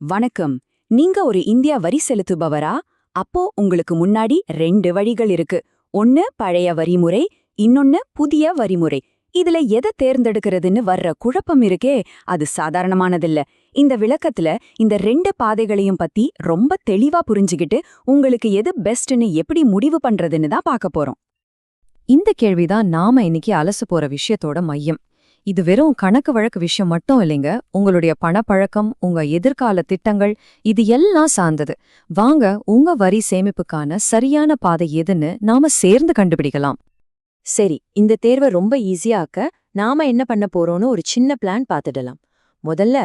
வணக்கம். நீங்க ஒரு இந்தியா வரி செலுத்துபவரா? அப்போ உங்களுக்கு முன்னாடி ரெண்டு வழிகள் இருக்கு. ஒன்னு பழைய வரிமுறை இன்னொன்னு புதிய வரிமுறை. இதுல எதை தேர்ந்தெடுக்கிறதுன்னு வர்ற குழப்பம் இருக்கே அது சாதாரணமானதில்ல. இந்த விளக்கத்துல இந்த ரெண்டு பாதைகளையும் பத்தி ரொம்ப தெளிவா புரிஞ்சுகிட்டு உங்களுக்கு எது பெஸ்ட்னு எப்படி முடிவு பண்றதுன்னு தான் பார்க்க போறோம். இந்த கேள்விதான் நாம இன்னைக்கு அலசு போற விஷயத்தோட மையம். இது வெறும் கணக்கு வழக்கு விஷயம் மட்டும் இல்லைங்க. உங்களுடைய பணப்பழக்கம் உங்க எதிர்கால திட்டங்கள் இது எல்லாம் சார்ந்தது. வாங்க உங்க வரி சேமிப்புக்கான சரியான பாதை எதுன்னு நாம சேர்ந்து கண்டுபிடிக்கலாம். சரி இந்த தேர்வை ரொம்ப ஈஸியாக்க நாம என்ன பண்ண போறோம்னு ஒரு சின்ன பிளான் பார்த்துடலாம். முதல்ல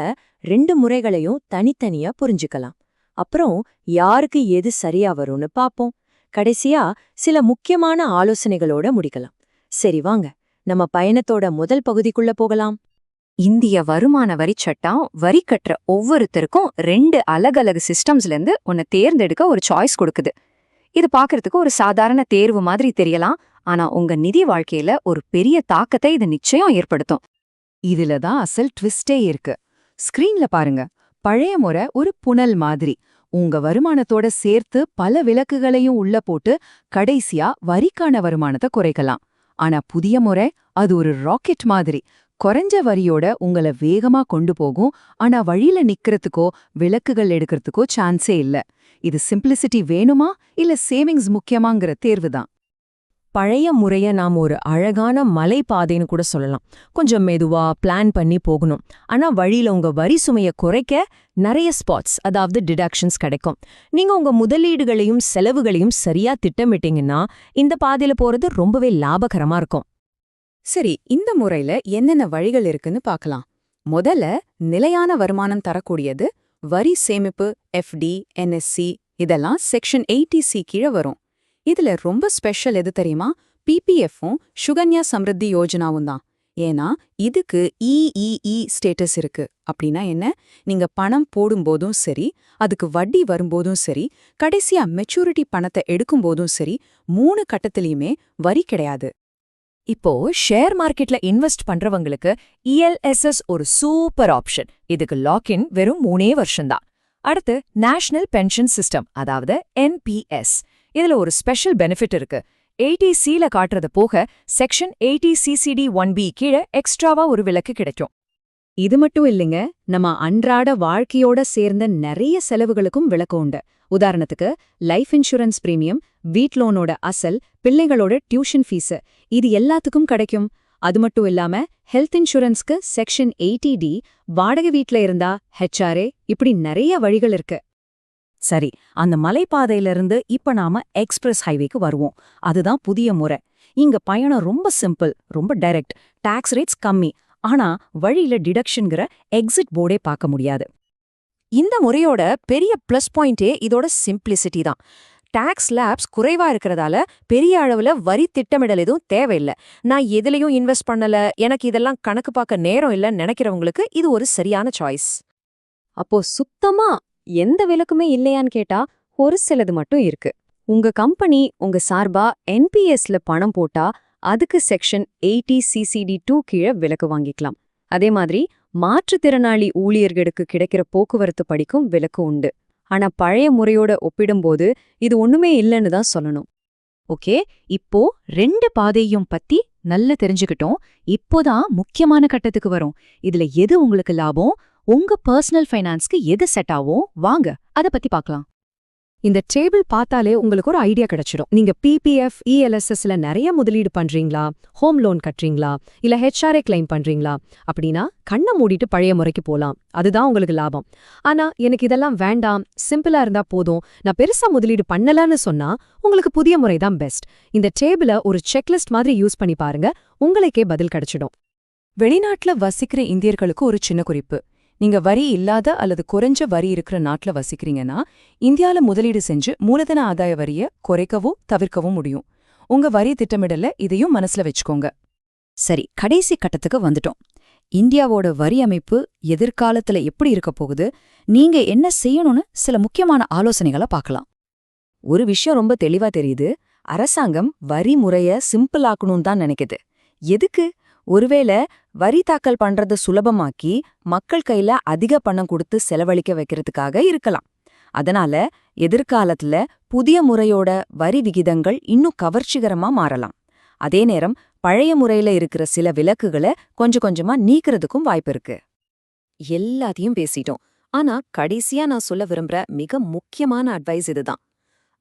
ரெண்டு முறைகளையும் தனித்தனியா புரிஞ்சுக்கலாம். அப்புறம் யாருக்கு எது சரியா வரும்னு பாப்போம் கடைசியா சில முக்கியமான ஆலோசனைகளோட முடிக்கலாம். சரி வாங்க. நம்ம பயணத்தோட முதல் பகுதிக்குள்ள போகலாம். இந்திய வருமான வரி சட்டம் வரி கட்டுற ஒவ்வொருத்தருக்கும் ரெண்டு அலகலகு சிஸ்டம்ஸ்ல இருந்து உன்னை தேர்ந்தெடுக்க ஒரு சாய்ஸ் கொடுக்குது. இது பார்க்கறதுக்கு ஒரு சாதாரண தேர்வு மாதிரி தெரியலாம் ஆனா உங்க நிதி வாழ்க்கையில ஒரு பெரிய தாக்கத்தை இது நிச்சயம் ஏற்படுத்தும். இதுல தான் அசல் ட்விஸ்டே இருக்கு. ஸ்கிரீன்ல பாருங்க. பழைய முறை ஒரு புனல் மாதிரி. உங்க வருமானத்தோட சேர்த்து பல விலக்குகளையும் உள்ள போட்டு கடைசியா வரிக்கான வருமானத்தை குறைக்கலாம். ஆனா புதிய முறை அது ஒரு ராக்கெட் மாதிரி. குறைஞ்ச வரியோட உங்கள வேகமா கொண்டு போகும். ஆனா வழியில நிக்கிறதுக்கோ விளக்குகள் எடுக்கிறதுக்கோ சான்ஸே இல்ல. இது சிம்பிளிசிட்டி வேணுமா? இல்ல சேவிங்ஸ் முக்கியமாங்கிற தேர்வுதான் பழைய முறைய நாம் ஒரு அழகான மலை பாதைன்னு கூட சொல்லலாம். கொஞ்சம் மெதுவா பிளான் பண்ணி போகணும். ஆனா வழியில உங்க வரி சுமைய குறைக்க நிறைய ஸ்பாட்ஸ் அதாவது டிடக்ஷன்ஸ் கிடைக்கும். நீங்க உங்க முதலீடுகளையும் செலவுகளையும் சரியா திட்டமிட்டீங்கன்னா இந்த பாதையில போறது ரொம்பவே லாபகரமா இருக்கும். சரி இந்த முறையில என்னென்ன வழிகள் இருக்குன்னு பார்க்கலாம். முதல்ல நிலையான வருமானம் தரக்கூடியது வரி சேமிப்பு எஃப்டி என்எஸ்சி இதெல்லாம் செக்ஷன் எயிட்டி சி கீழே வரும். இதுல ரொம்ப ஸ்பெஷல் எது தெரியுமா? பிபிஎஃப்பும் சுகன்யா சம்ருத்தி யோஜனாவும் தான். ஏன்னா இதுக்கு இஇஇ ஸ்டேட்டஸ் இருக்கு. அப்படின்னா என்ன? நீங்க பணம் போடும்போதும் சரி அதுக்கு வட்டி வரும்போதும் சரி கடைசியா மெச்சூரிட்டி பணத்தை எடுக்கும்போதும் சரி மூணு கட்டத்திலயுமே வரி கிடையாது. இப்போ ஷேர் மார்க்கெட்ல இன்வெஸ்ட் பண்றவங்களுக்கு இஎல்எஸ்எஸ் ஒரு சூப்பர் ஆப்ஷன். இதுக்கு லாக்இன் வெறும் மூணே வருஷம்தான் அடுத்து நேஷனல் பென்ஷன் சிஸ்டம் அதாவது என்பிஎஸ் இதுல ஒரு ஸ்பெஷல் பெனிஃபிட் இருக்கு. எயிட்டி சில காட்டுறது போக section eighty CCD one B கீழே எக்ஸ்ட்ராவா ஒரு விலக்கு கிடைக்கும். இது மட்டும் இல்லைங்க நம்ம அன்றாட வாழ்க்கையோட சேர்ந்த நிறைய செலவுகளுக்கும் விளக்கம் உண்டு. உதாரணத்துக்கு லைஃப் இன்சூரன்ஸ் பிரீமியம் வீட் லோனோட அசல் பிள்ளைகளோட டியூஷன் ஃபீஸு இது எல்லாத்துக்கும் கிடைக்கும். அது மட்டும் இல்லாம ஹெல்த் இன்சூரன்ஸ்க்கு செக்ஷன் எயிட்டி டி வாடகை வீட்ல இருந்தா ஹெச்ஆர்ஏ இப்படி நிறைய வழிகள் இருக்கு. சரி அந்த மலைப்பாதையிலிருந்து இப்ப நாம எக்ஸ்பிரஸ் ஹைவேக்கு வருவோம். அதுதான் புதிய முறை. இங்க பயணம் ரொம்ப சிம்பிள் ரொம்ப டைரக்ட். டாக்ஸ் ரேட்ஸ் கம்மி. ஆனா வழியில டிடக்ஷன்கிற எக்ஸிட் போர்டே பார்க்க முடியாது. இந்த முறையோட பெரிய ப்ளஸ் பாயிண்டே இதோட சிம்பிளிசிட்டி தான். டாக்ஸ் லேப்ஸ் குறைவா இருக்கிறதால பெரிய அளவுல வரி திட்டமிடல் எதுவும் தேவையில்லை. நான் எதுலயும் இன்வெஸ்ட் பண்ணல எனக்கு இதெல்லாம் கணக்கு பார்க்க நேரம் இல்லைன்னு நினைக்கிறவங்களுக்கு இது ஒரு சரியான சாய்ஸ். அப்போ சுத்தமா எந்த விலக்குமே இல்லையான்னு கேட்டா ஒரு சிலது மட்டும் இருக்கு. உங்க கம்பெனி உங்க சார்பா என்பிஎஸ்ல பணம் போட்டா அதுக்கு செக்ஷன் எயிட்டி சிசிடி டூ கீழே விலக்கு வாங்கிக்கலாம். அதே மாதிரி மாற்றுத்திறனாளி ஊழியர்களுக்கு கிடைக்கிற போக்குவரத்து படிக்கும் விலக்கு உண்டு. ஆனா பழைய முறையோட ஒப்பிடும்போது இது ஒண்ணுமே இல்லைன்னு தான் சொல்லணும். ஓகே? இப்போ ரெண்டு பாதையும் பத்தி நல்லா தெரிஞ்சுக்கிட்டோம். இப்போதான் முக்கியமான கட்டத்துக்கு வரும். இதுல எது உங்களுக்கு லாபம்? உங்க பர்சனல் ஃபைனான்ஸ்க்கு எது செட் ஆகும் வாங்க. அத பத்தி பார்க்கலாம். இந்த டேபிள் பார்த்தாலே உங்களுக்கு ஒரு ஐடியா கிடைச்சிடும் நீங்க பிபிஎஃப் இஎல்எஸ்எஸ்ல நிறைய முதலீடு பண்றீங்களா? ஹோம் லோன் கட்டுறீங்களா? இல்ல ஹெச்ஆர்ஏ கிளைம் பண்றீங்களா? அப்படின்னா கண்ணை மூடிட்டு பழைய முறைக்கு போலாம். அதுதான் உங்களுக்கு லாபம். ஆனா எனக்கு இதெல்லாம் வேண்டாம். சிம்பிளா இருந்தா போதும். நான் பெருசா முதலீடு பண்ணலன்னு சொன்னா உங்களுக்கு புதிய முறை தான் பெஸ்ட் இந்த டேபிள ஒரு செக்லிஸ்ட் மாதிரி யூஸ் பண்ணி பாருங்க. உங்களுக்கே பதில் கிடைச்சிடும். வெளிநாட்டுல வசிக்கிற இந்தியர்களுக்கு ஒரு சின்ன குறிப்பு. நீங்க வரி இல்லாத அல்லது குறைஞ்ச வரி இருக்கிற நாட்டுல வசிக்கிறீங்கன்னா இந்தியால முதலீடு செஞ்சு மூலதன ஆதாய வரிய குறைக்கவோ தவிர்க்கவோ முடியும். உங்க வரி திட்டமிடல இதையும் மனசுல வச்சுக்கோங்க. சரி கடைசி கட்டத்துக்கு வந்துட்டோம். இந்தியாவோட வரி அமைப்பு எதிர்காலத்துல எப்படி இருக்க போகுது? நீங்க என்ன செய்யணும்னு சில முக்கியமான ஆலோசனைகளை பார்க்கலாம். ஒரு விஷயம் ரொம்ப தெளிவா தெரியுது. அரசாங்கம் வரி முறைய சிம்பிள் ஆக்கணும்னு தான் நினைக்குது. எதுக்கு? ஒருவேளை வரி தாக்கல் பண்றத சுலபமாக்கி மக்கள் கையில அதிக பணம் கொடுத்து செலவழிக்க வைக்கிறதுக்காக இருக்கலாம். அதனால எதிர்காலத்துல புதிய முறையோட வரி விகிதங்கள் இன்னும் கவர்ச்சிகரமா மாறலாம். அதே நேரம் பழைய முறையில இருக்கிற சில விலக்குகளை கொஞ்சம் கொஞ்சமா நீக்கிறதுக்கும் வாய்ப்பு இருக்கு. எல்லாத்தையும் பேசிட்டோம். ஆனா கடைசியா நான் சொல்ல விரும்புற மிக முக்கியமான அட்வைஸ் இதுதான்.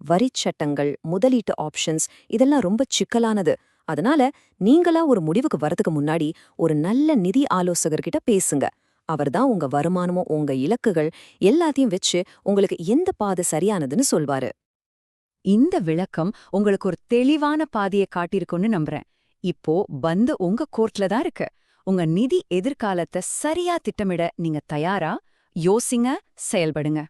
வரிச் சட்டங்கள் முதலீட்டு ஆப்ஷன்ஸ் இதெல்லாம் ரொம்ப சிக்கலானது. அதனால நீங்களா ஒரு முடிவுக்கு வரதுக்கு முன்னாடி ஒரு நல்ல நிதி ஆலோசகர்கிட்ட பேசுங்க. அவர்தான் உங்க வருமானமும் உங்க இலக்குகள் எல்லாத்தையும் வச்சு உங்களுக்கு எந்த பாதை சரியானதுன்னு சொல்வாரு. இந்த விளக்கம் உங்களுக்கு ஒரு தெளிவான பாதையை காட்டியிருக்கும்னு நம்புறேன். இப்போ பந்து உங்க கோர்ட்ல தான் இருக்கு. உங்க நிதி எதிர்காலத்தை சரியா திட்டமிட நீங்க தயாரா? யோசிங்க செயல்படுங்க.